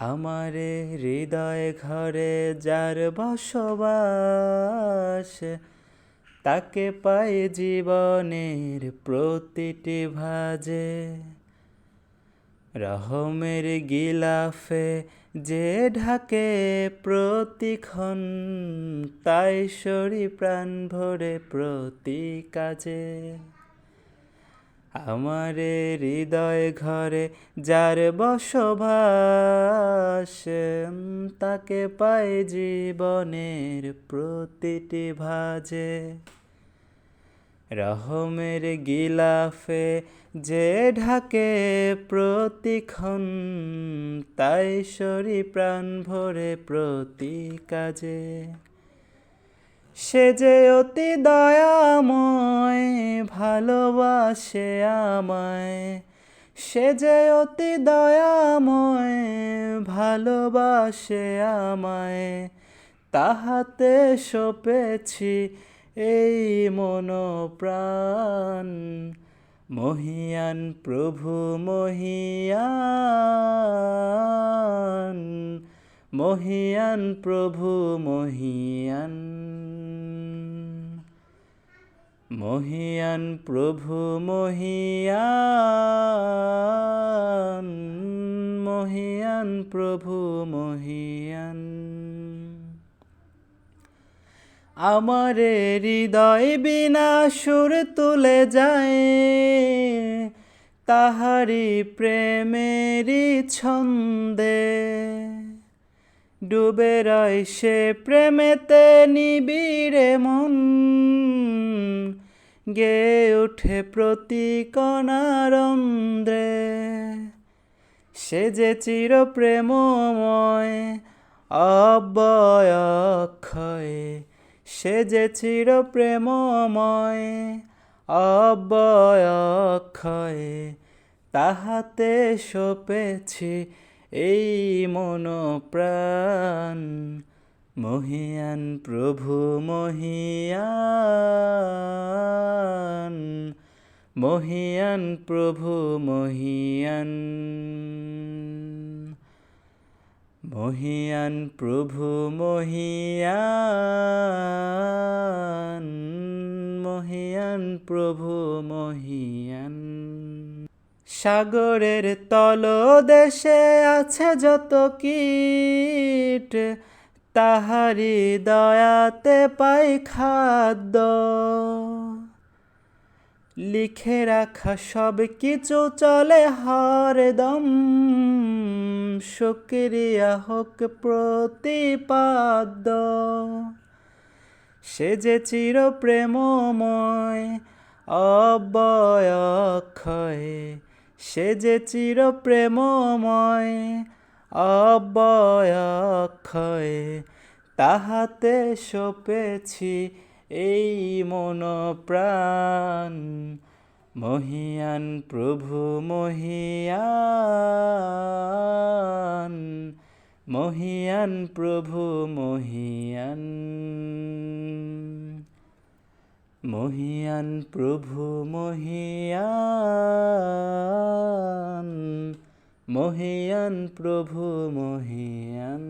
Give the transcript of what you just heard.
আমারে হৃদয় ঘরে যার বসবাস, তাকে পাই জীবনের প্রতিটি ভাজে। রহমের গিলাফে যে ঢাকে প্রতিক্ষণ, তাই সরি প্রাণ ভরে প্রতি কাজে। আমারে হৃদয় ঘরে যার বসবাস তাকে পাই জীবনের প্রতিটি ভাজে। রহমের গিলাফে যে ঢাকে প্রতিক্ষণ, তাই সরি প্রাণ ভরে প্রতি কাজে। সে যে অতি দয়াময়, ভালোবাসে আমায়। সে যে অতি দয়াময়, ভালোবাসে আমায়। তাহাতে সপেছি এই মনোপ্রাণ। মহিয়ান প্রভু, মহিয়ান। মহিয়ান প্রভু, মহিয়ান। মহিয়ান প্রভু মহিয়ান মহিয়ান প্রভু মহিয়ান। আমারে হৃদয় বিনা সুর তুলে যায় তাহারি প্রেমেরই ছন্দে। ডুবে রয় সে প্রেমেতে নিবিড়ে মন। গে উঠে প্রতি কণারন্ধ্রে সে যে চির প্রেমময় অব্যয়ক্ষয়, সে যে চির প্রেমময় অব্যয়ক্ষয়, তাহাতে সপেছি এই মন প্রাণ মহিয়ান, প্রভু মহিয়ান। মহিয়ান, প্রভু মহিয়ান। মহিয়ান, প্রভু মহিয়ান। মহিয়ান, প্রভু মহিয়ান। সাগরের তলদেশে আছে যত কীট। তাহারি দয়াতে পাই খাদ্য। লিখে রাখা সব কিছু চলে হরদম। শুক্রিয়া হোক প্রতিপাদ্য। সে যে চির প্রেমময় অব্যয়ক্ষয় সে যে চির প্রেমময় অব্যয়ক্ষয় তাহাতে সপেছি এই মন প্রাণ মহিয়ান প্রভু, মহিয়ান। মহিয়ান প্রভু, মহিয়ান। মহিয়ান প্রভু, মহিয়ান। মহিয়ান প্রভু মহিয়ান।